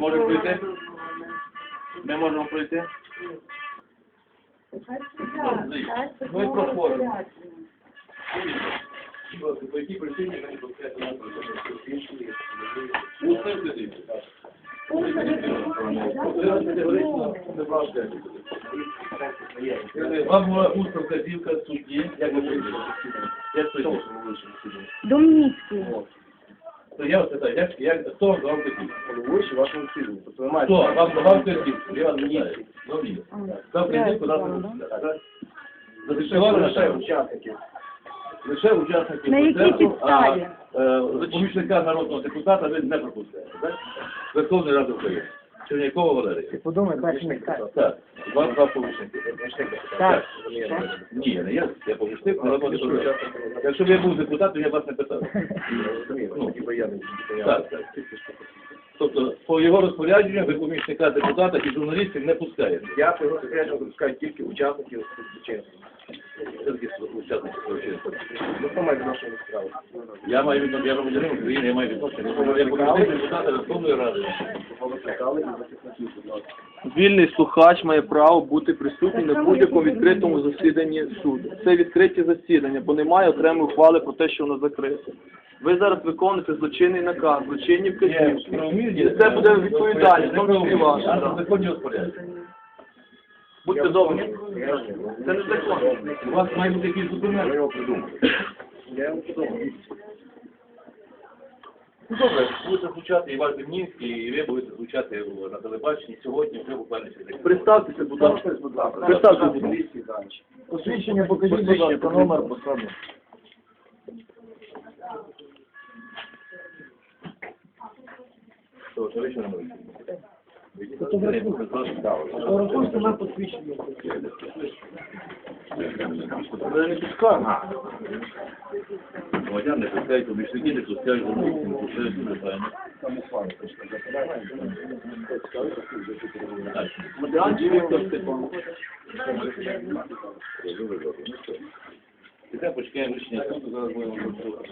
можемо пройти? Ми можемо пройти? І проходимо. По якій причині ви не пускаєте нас Ну, все дивно. Вам була усна вказівка судді, як ви прийшли? Як прийшли? Домніцький. Я вас питаю, як, як, хто вам вказівку? Головуючий вашому фільму. Тобто ви маєте... Хто вам давав вказівку? Я вас питаю. Добрі. Дав вказівку, дав вказівку. Зафіксували лише лише учасників. лише учасників На якій процесу, підставі? а е, помічника народного депутата ви не пропускаєте, так? Верховної Ради України. Чернякова Валерія. Подумай, перший. Так, два, два помічники. Так. Ні, я не я, я помічник народного депутата. Якщо б я був депутатом, я б вас не питав. Ну, Так, так. Тобто, по його розпорядженню ви помічника депутата і журналістів не пускаєте. Я по його секрету допускаю тільки учасників злочинства. Такі злочинства. Ну, хто має відношення до справи? Я маю відношення, я громадянин України, я маю відношення. Я помічник депутата Верховної Ради. Вільний слухач має право бути присутній на будь-якому відкритому засіданні суду. Це відкриті засідання, бо немає окремої ухвали про те, що воно закрите. Ви зараз виконуєте злочинний наказ, злочинні вказівки. І це буде відповідальність, в тому числі ваша. Будьте добрі. Це не закон. У вас має бути якийсь Я документ. його придумав. Я його придумав. Ну, Добре, будете звучати і ваш Демнінський, і ви будете звучати на телебаченні сьогодні, вже буквально через. Представтеся, будь ласка. будь ласка. Представтеся, будь ласка. Посвідчення покажіть, будь ласка, номер посади. Фотографуйте на посвідчення. Ви не пускаєте. Громадян не пускають, помічники не пускають, журналістів не пускають, все правильно. Так. Мадрянчик Віктор Степанович. Дуже добре. Ідемо почекаємо рішення суду, зараз будемо голосувати.